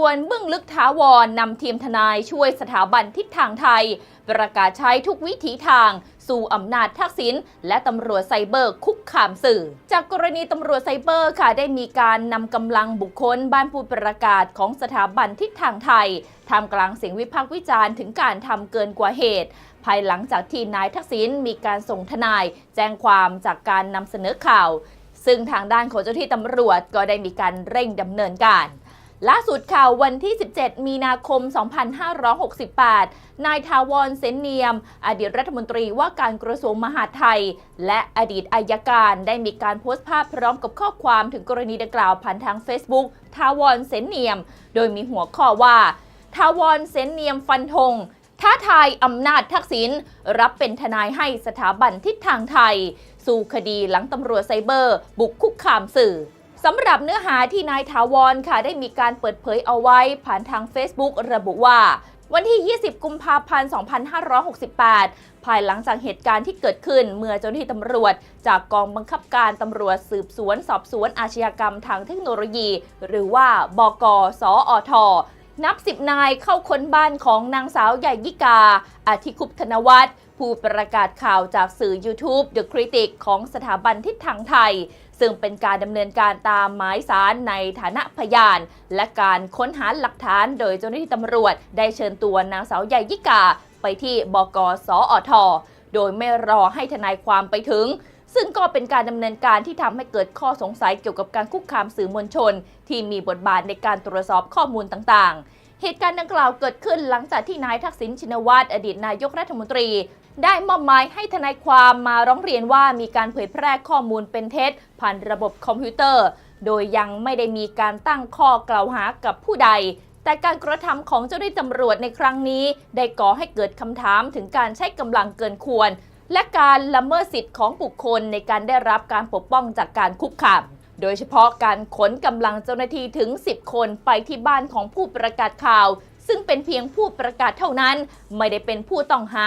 ด่วนเบื้องลึกท้าวรนำทีมทนายช่วยสถาบันทิศทางไทย ประกาศใช้ทุกวิถีทาง สู่อำนาจทักษิณและตำรวจไซเบอร์คุกคามสื่อ จากกรณีตำรวจไซเบอร์ค่ะได้มีการนำกำลังบุคคลบ้านผู้ประกาศของสถาบันทิศทางไทยทำกลางเสียงวิพากษ์วิจารณ์ถึงการทำเกินกว่าเหตุ ภายหลังจากที่นายทักษิณมีการส่งทนาย แจ้งความจากการนำเสนอข่าว ซึ่งทางด้านของเจ้าที่ตำรวจก็ได้มีการเร่งดำเนินการ ล่าสุดข่าววันที่ 17 มีนาคม 2568 นายทาวรเซนเนียม อดีตรัฐมนตรีว่าการกระทรวงมหาดไทย และอดีตอายการได้มีการโพสต์ภาพพร้อมกับข้อความถึงกรณีดังกล่าวผ่านทาง Facebook ทาวรเซนเนียม โดยมีหัวข้อว่า ทาวรเซนเนียมฟันธงท้าทายอำนาจทักษิณรับเป็นทนายให้สถาบันทิศทางไทย สู่คดีหลังตำรวจไซเบอร์ บุกคุกคามสื่อ สำหรับเนื้อหาที่นายถาวรค่ะได้มีการเปิดเผยเอาไว้ผ่านทาง Facebook ระบุว่า วันที่ 20 กุมภาพันธ์ 2568 ภายหลังจากเหตุการณ์ที่เกิดขึ้น เมื่อเจ้าหน้าที่ตำรวจ จากกองบังคับการตำรวจสืบสวน สอบสวนอาชญากรรมทางเทคโนโลยี หรือว่าบกสอทนับสิบนายเข้าค้นบ้านของนางสาวใหญ่ยิกา อาทิคุปธนวัฒน์ผู้ประกาศข่าวจากสื่อ YouTube The Critic ของสถาบันทิศทางไทย ซึ่งเป็นการดำเนินการตามหมายสารในฐานะพยาน และการค้นหาหลักฐานโดยเจ้าหน้าที่ตำรวจ ได้เชิญตัวนางสาวใหญ่ยิกา ไปที่บกสอทโดยไม่รอให้ทนายความไปถึง ซึ่งก็เป็นการดำเนินการที่ทำให้เกิดข้อสงสัยเกี่ยวกับการคุกคามสื่อมวลชน ที่มีบทบาทในการตรวจสอบข้อมูลต่างๆเหตุการณ์ดังกล่าวเกิดขึ้นหลังจากที่นายทักษิณชินวัตรอดีตนายกรัฐมนตรี ได้มอบหมายให้ทนายความมาร้องเรียนว่ามีการเผยแพร่ข้อมูลเป็นเท็จผ่านระบบคอมพิวเตอร์ โดยยังไม่ได้มีการตั้งข้อกล่าวหากับผู้ใด แต่การกระทำของเจ้าหน้าที่ตำรวจในครั้งนี้ ได้ก่อให้เกิดคำถามถึงการใช้กำลังเกินควร และการละเมิดสิทธิ์ของบุคคลในการได้รับการปกป้องจากการคุกคามโดยเฉพาะการขนกำลังเจ้าหน้าที่ถึง 10 คนไปที่บ้านของผู้ประกาศข่าว ซึ่งเป็นเพียงผู้ประกาศเท่านั้น ไม่ได้เป็นผู้ต้องหา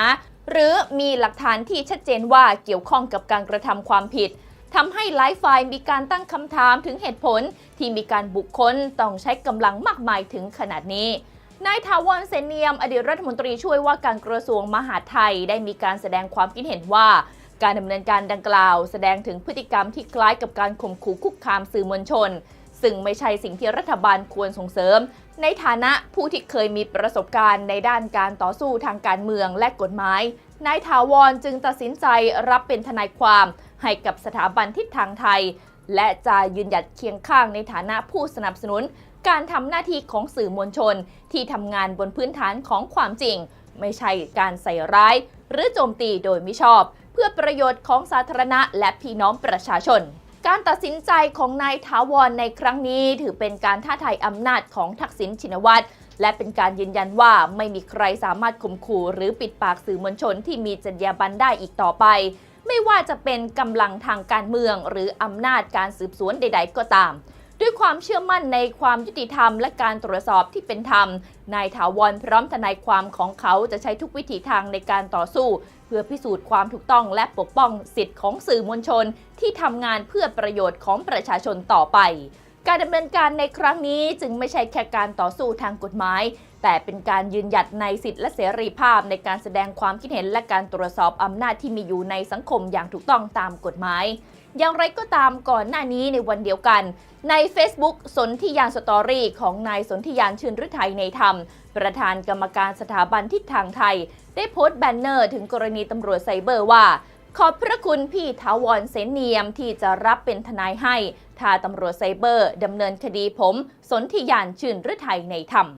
หรือมีหลักฐานที่ชัดเจนว่าเกี่ยวข้องกับการกระทำความผิดทำให้หลายฝ่ายมีการตั้งคำถามถึงเหตุผลที่มีการบุกค้นต้องใช้กำลังมากมายถึงขนาดนี้นายทาวรเซนเนียม อดีตรัฐมนตรีช่วยว่าการกระทรวงมหาดไทย ได้มีการแสดงความคิดเห็นว่า การดำเนินการดังกล่าว แสดงถึงพฤติกรรมที่คล้ายกับการข่มขู่คุกคามสื่อมวลชน ซึ่งไม่ใช่สิ่งที่รัฐบาลควรส่งเสริม ในฐานะผู้ที่เคยมีประสบการณ์ในด้านการต่อสู้ทางการเมืองและกฎหมาย นายถาวรจึงตัดสินใจรับเป็นทนายความให้กับสถาบันทิศทางไทย และจะยืนหยัดเคียงข้างในฐานะผู้สนับสนุน การทำหน้าที่ของสื่อมวลชน ที่ทำงานบนพื้นฐานของความจริง ไม่ใช่การใส่ร้าย หรือโจมตีโดยมิชอบ เพื่อประโยชน์ของสาธารณะและพี่น้องประชาชน การตัดสินใจของนายถาวรในครั้งนี้ถือเป็นการท้าทายอำนาจของทักษิณชินวัตรและเป็นการยืนยันว่าไม่มีใครสามารถข่มขู่หรือปิดปากสื่อมวลชนที่มีจรรยาบรรณได้อีกต่อไป ไม่ว่าจะเป็นกำลังทางการเมืองหรืออำนาจการสืบสวนใด ๆ ก็ตาม ด้วยความเชื่อมั่นในความยุติธรรมและการตรวจสอบที่เป็นธรรม นายถาวรพร้อมทนายความของเขาจะใช้ทุกวิถีทางในการต่อสู้ เพื่อพิสูจน์ความถูกต้องและปกป้องสิทธิ์ของสื่อมวลชน ที่ทำงานเพื่อประโยชน์ของประชาชนต่อไป การดำเนินการในครั้งนี้จึงไม่ใช่แค่การต่อสู้ทางกฎหมาย แต่เป็นการยืนหยัดในสิทธิและเสรีภาพในการแสดงความคิดเห็นและการตรวจสอบอำนาจที่มีอยู่ในสังคมอย่างถูกต้องตามกฎหมาย อย่างไรก็ตามก่อนหน้านี้ในวันเดียวกัน ใน Facebook สนธิยานสตอรี่ของนายสนธิยานชื่นฤทัยในธรรม ประธานกรรมการสถาบันทิศทางไทย ได้โพสต์แบนเนอร์ถึงกรณีตำรวจไซเบอร์ว่า ขอบพระคุณพี่ทาวรเสนเนียมที่จะรับเป็นทนายให้ ถ้าตำรวจไซเบอร์ดำเนินคดีผม สนธิยานชื่นฤทัยในธรรม